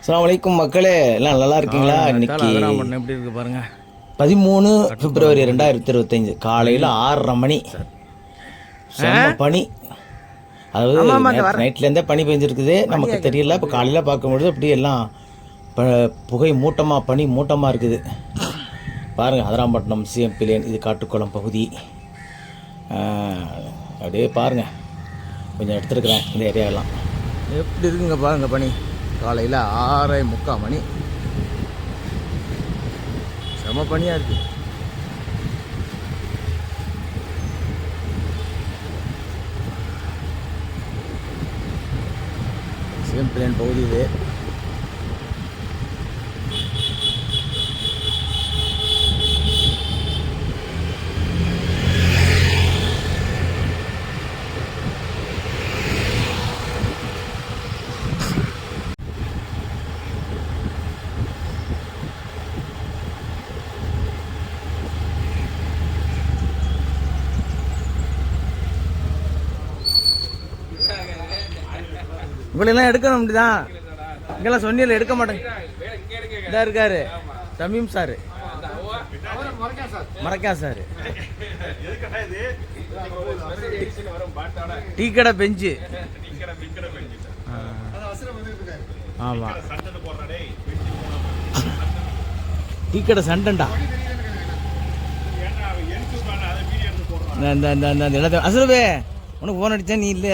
அஸ்ஸலாமு அலைக்கும் மக்களே எல்லாம் நல்லா இருக்கீங்களா? இன்னைக்கு எப்படி இருக்கு பாருங்க. பதிமூணு பிப்ரவரி ரெண்டாயிரத்தி இருபத்தஞ்சு காலையில் ஆறரை மணி. பனி. அதாவது நைட்லேருந்தே பனி பெஞ்சிருக்குது. நமக்கு தெரியல இப்போ காலையில் பார்க்கும்பொழுது அப்படியே எல்லாம் புகை மூட்டமாக பனி மூட்டமாக இருக்குது. பாருங்கள் அதிராம்பட்டினம் சிஎம் பிளேன் இது காட்டுக்குளம் பகுதி. அப்படியே பாருங்கள் கொஞ்சம் எடுத்துருக்குறேன் இந்த ஏரியாவெல்லாம். எப்படி இருக்குங்க பாருங்க பனி? காலையில் ஆறரை முக்கால் மணி. செம பனியாக இருக்கு. சிஎம் பிளேன் பகுதி இது. இவளெல்லாம் எடுக்கணும் அப்படிதான் இங்கெல்லாம் சொன்னியில் எடுக்க மாட்டேங்க இதாக இருக்காரு தமீம் சார் மறக்கா சார் டீ கடை பெஞ்சு ஆமாம் டீ கடை சண்டண்டா இந்த இந்த இந்த இந்த இடத்த அசுரபே உனக்கு ஃபோன் அடித்தா நீ இல்லை